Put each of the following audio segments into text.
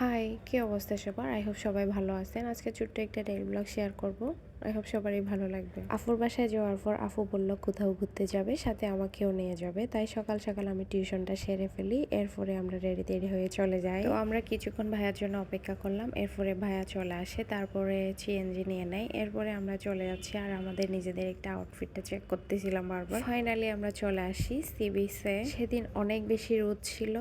High কি অবস্থা সবার? আই হোপ সবাই ভালো আছেন। আজকে ছোট্ট একটা ডেইলি ব্লগ শেয়ার করব। আই হোপ সবারই ভালো লাগবে। আফুর বাসায় যাওয়ার পর আফু বলল, কোথাও ঘুরতে যাবে, সাথে আমাকেও নিয়ে যাবে। তাই সকাল সকাল আমি টিউশনটা সেরে ফেলি। এরপরে আমরা রেডি টেডি হয়ে চলে যাই। তো আমরা কিছুক্ষণ ভাইয়ার জন্য অপেক্ষা করলাম। এরপরে ভাইয়া চলে আসে। তারপরে সিএনজি নিয়ে নেয়। এরপরে আমরা চলে যাচ্ছি আর আমাদের নিজেদের একটা আউটফিটটা চেক করতেছিলাম বারবার। ফাইনালি আমরা চলে আসি সি বিচে সেদিন অনেক বেশি রোদ ছিল।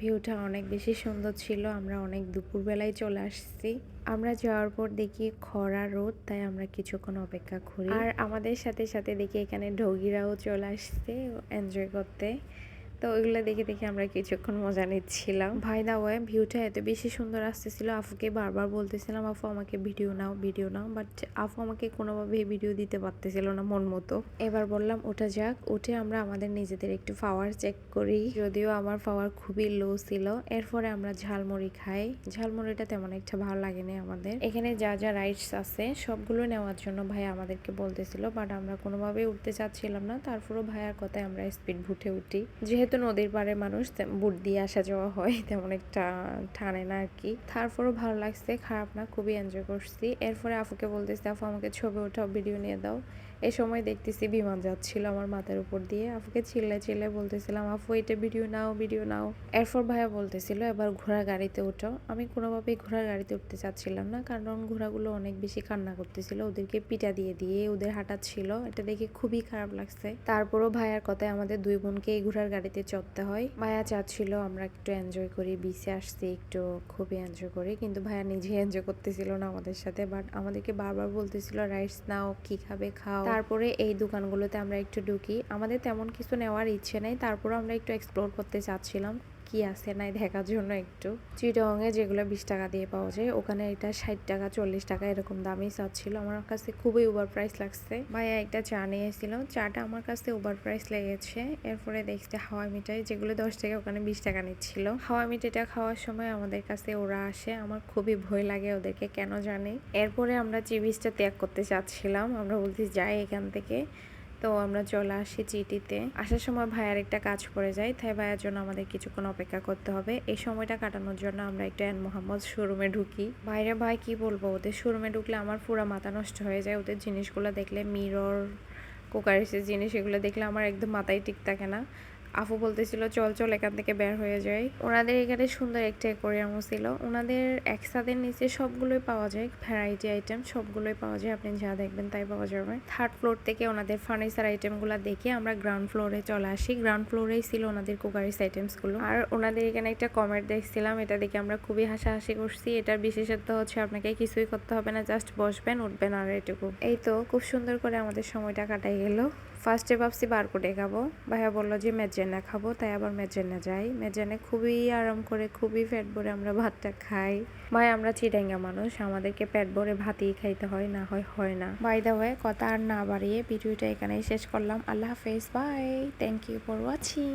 ভিউটা অনেক বেশি সুন্দর ছিল। আমরা অনেক দুপুরবেলায় চলে আসছি। আমরা যাওয়ার পর দেখি খরা রোদ, তাই আমরা কিছুক্ষণ অপেক্ষা করি। আর আমাদের সাথে সাথে দেখি এখানে ঢগিরাও চলে আসছে এনজয় করতে। তো ওইগুলো দেখে দেখে আমরা কিছুক্ষণ মজা নিচ্ছিলাম। ভাই দা ওয়ে ভিউটা এত বেশি সুন্দর আসতেছিল, আফুকে বারবার বলতেছিলাম, আফু, আমাকে ভিডিও নাও ভিডিও নাও। বাট আফু আমাকে কোনোভাবে ভিডিও দিতে পারতেছিল না মন মতো। এবার বললাম, ওটা যাক, উঠে আমরা আমাদের নিজেদের একটু পাওয়ার চেক করি। যদিও আমার পাওয়ার খুবই লো ছিল। এরপরে আমরা ঝালমুড়ি খাই। ঝালমুড়িটা তেমন একটা ভালো লাগেনি আমাদের। এখানে যা যা রাইডস আছে, সবগুলো নেওয়ার জন্য ভাই আমাদেরকে বলতেছিল বাট আমরা কোনোভাবেই উঠতে চাচ্ছিলাম না। তারপরও ভাইয়ার কথায় আমরা স্পিড ভুটে উঠি। যেহেতু যেহেতু নদীর পাড়ে মানুষ বুট দিয়ে আসা যাওয়া হয়, তেমন একটা টানে না আর কি। তারপরও ভালো লাগছে, খারাপ না, খুবই এনজয় করছি। এরপরে আফুকে বলতেছি, আফু, আমাকে ছবি ওঠাও ভিডিও নিয়ে দাও। এই সময় দেখতেছি বিমান যাচ্ছিল আমার মাথার উপর দিয়ে। আফুকে চিল্লে চিল্লে বলতেছিলাম, আফু, এটা ভিডিও নাও ভিডিও নাও। এরপর ভাইয়া বলতেছিল, এবার ঘোড়া গাড়িতে ওঠো আমি কোনোভাবেই ঘোড়ার গাড়িতে উঠতে চাচ্ছিলাম না, কারণ ঘোড়াগুলো অনেক বেশি কান্না করতেছিল। ওদেরকে পিটা দিয়ে দিয়ে ওদের হাঁটাচ্ছিল, এটা দেখে খুবই খারাপ লাগছে। তারপরও ভাইয়ার কথায় আমাদের দুই বোনকে এই ঘোড়ার গাড়িতে চড়তে হয়। ভাইয়া চাচ্ছিল আমরা একটু এনজয় করি বিচে আসছি একটু খুবই এনজয় করি, কিন্তু ভাইয়া নিজে এনজয় করতেছিল না আমাদের সাথে বাট আমাদেরকে বারবার বলতেছিল রাইস নাও, কি খাবে খাও। তারপরে এই দোকানগুলোতে আমরা একটু ঢুকি। আমাদের তেমন কিছু নেওয়ার ইচ্ছে নেই তারপরে আমরা একটু এক্সপ্লোর করতে চাচ্ছিলাম। কি আছে নাই দেখার জন্য একটু। চিটংয়ে যেগুলো বিশ টাকা দিয়ে পাওয়া যায়, ওখানে এটা ষাট টাকা, চল্লিশ টাকা এরকম দামই চাচ্ছিল। আমার কাছে খুবই ওভার প্রাইস লাগছে। ভাইয়া একটা চা নিয়েছিল। চাটা আমার কাছে ওভার প্রাইস লেগেছে। এরপরে দেখছি হাওয়া মিঠাই, যেগুলো দশ টাকা, ওখানে বিশ টাকা নিচ্ছিল। হাওয়া মিঠাইটা খাওয়ার সময় আমাদের কাছে ওরা আসে। আমার খুবই ভয় লাগে ওদেরকে, কেন জানি। এরপরে আমরা চিবিসটা ত্যাগ করতে চাচ্ছিলাম। আমরা বলছি, যাই এখান থেকে। তো আমরা চলে আসি চিটিতে আসার সময় ভাইয়ার একটা কাজ পড়ে যায়, তাই ভাইয়ার জন্য আমাদের কিছুক্ষণ অপেক্ষা করতে হবে। এই সময়টা কাটানোর জন্য আমরা একটা অ্যান মোহাম্মদ শোরুমে ঢুকি। বাইরে ভাই, কি বলব? ওদের শোরুমে ঢুকলে আমার পুরা মাথা নষ্ট হয়ে যায়। ওদের জিনিসগুলো দেখলে মিরর কোকারিসের জিনিস, এগুলো দেখলে আমার একদম মাথায় ঠিক থাকে না। আফু বলতেছিল, চল চল, এখান থেকে বের হয়ে যায় ওনাদের এখানে সুন্দর একটা অ্যাকোরিয়ামও ছিল। ওনাদের একসাথে নিচে সবগুলোই পাওয়া যায়। ভ্যারাইটি আইটেম সবগুলোই পাওয়া যায়। আপনি যা দেখবেন তাই পাওয়া যাবে। থার্ড ফ্লোর থেকে ওনাদের ফার্নিচার আইটেমগুলো দেখে আমরা গ্রাউন্ড ফ্লোরে চলে আসি। গ্রাউন্ড ফ্লোরেই ছিল ওনাদের কুকারিস আইটেমসগুলো আর ওনাদের এখানে একটা কমেন্ট দেখছিলাম, এটা দেখে আমরা খুবই হাসাহাসি করছি। এটার বিশেষত্ব হচ্ছে আপনাকে কিছুই করতে হবে না জাস্ট বসবেন, উঠবেন আর এটুকু। এই তো, খুব সুন্দর করে আমাদের সময়টা কাটাই গেল। ফার্স্টে ভাবছি বারকোটে খাব ভাইয়া বলল যে মেজেনা খাব, তাই আবার মেজেনা যাই। মেজেনে খুবই আরাম করে, খুবই পেট ভরে আমরা ভাতটা খাই। ভাই, আমরা চিডাঙ্গা মানুষ, আমাদেরকে পেট ভরে ভাতই খাইতে হয়, না হয় হয় না। বাই দা ওয়ে কথা আর না বাড়িয়ে ভিডিওটা এখানেই শেষ করলাম। আল্লাহ হাফেজ bye thank you for watching